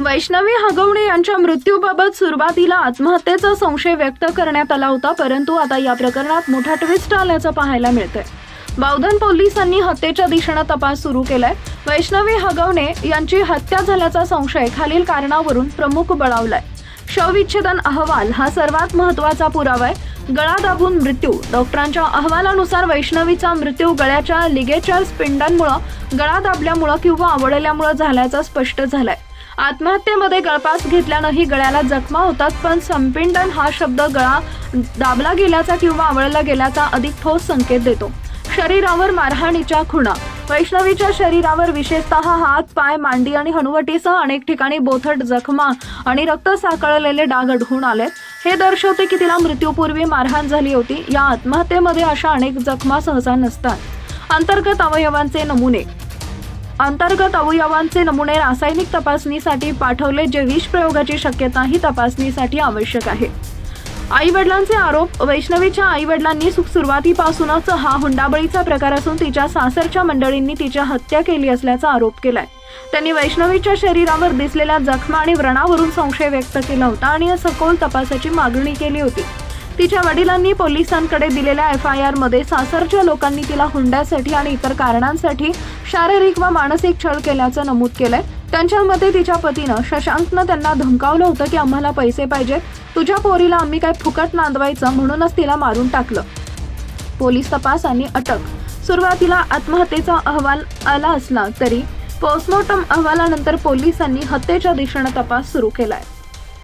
वैष्णवी हगवणे यांच्या मृत्यूबाबत सुरुवातीला आत्महत्येचा संशय व्यक्त करण्यात आला होता परंतु आता या प्रकरणात मोठा ट्विस्ट आल्याचं पाहायला मिळतंय. बावधन पोलिसांनी हत्येच्या दिशेनं तपास सुरू केलाय. वैष्णवी हगवणे यांची हत्या झाल्याचा संशय खालील कारणावरून प्रमुख बळावलाय. शवविच्छेदन अहवाल हा सर्वात महत्त्वाचा पुरावा आहे. गळा दाबून मृत्यू डॉक्टरांच्या अहवालानुसार वैष्णवीचा मृत्यू गळ्याच्या लिगेचर स्पिंडांमुळं गळा दाबल्यामुळं किंवा आवडल्यामुळं झाल्याचं स्पष्ट झालंय. आत्महत्येमध्ये गळपास घेतल्यानंही गळ्याला जखमा होतात पण संपिंडन हा शब्द गळा दाबला गेल्याचा किंवा आवळला गेल्याचा अधिक ठोस संकेत देतो. शरीरावर मारहाणीच्या खुणा. वैष्णवीच्या शरीरावर विशेषतः हात पाय मांडी आणि हनुवटीसह अनेक ठिकाणी बोथट जखमा आणि रक्त साकळलेले डाग आढळून आले. हे दर्शवते की तिला मृत्यूपूर्वी मारहाण झाली होती. या आत्महत्येमध्ये अशा अनेक जखमा सहसा नसतात. अंतर्गत अवयवांचे नमुने. अंतर्गत अवयवांचे नमुने रासायनिक तपासणीसाठी पाठवले जे विष प्रयोगाची शक्यता ही तपासणीसाठी आवश्यक आहे. आई वडिलांचे आरोप वैष्णवीच्या आई वडिलांनी सुरुवातीपासूनच हा हुंडाबळीचा प्रकार असून तिच्या सासरच्या मंडळींनी तिच्या हत्या केली असल्याचा आरोप केलाय. त्यांनी वैष्णवीच्या शरीरावर दिसलेल्या जखमा आणि व्रणावरून संशय व्यक्त केला होता आणि या सखोल तपासाची मागणी केली होती. तिच्या वडिलांनी पोलिसांकडे दिलेल्या एफ आय आरमध्ये सासरच्या लोकांनी तिला हुंड्यासाठी आणि इतर कारणांसाठी शारीरिक व मानसिक छळ केल्याचं नमूद केलंय. त्यांच्या मते तिच्या पतीनं शशांकनं त्यांना धमकावलं होतं की आम्हाला पैसे पाहिजे तुझ्या पोरीला आम्ही काय फुकट नांदवायचं म्हणूनच तिला मारून टाकलं. पोलीस तपास आणि अटक. सुरुवातीला आत्महत्येचा अहवाल आला असला तरी पोस्टमॉर्टम अहवालानंतर पोलिसांनी हत्येच्या दिशेनं तपास सुरू केलाय.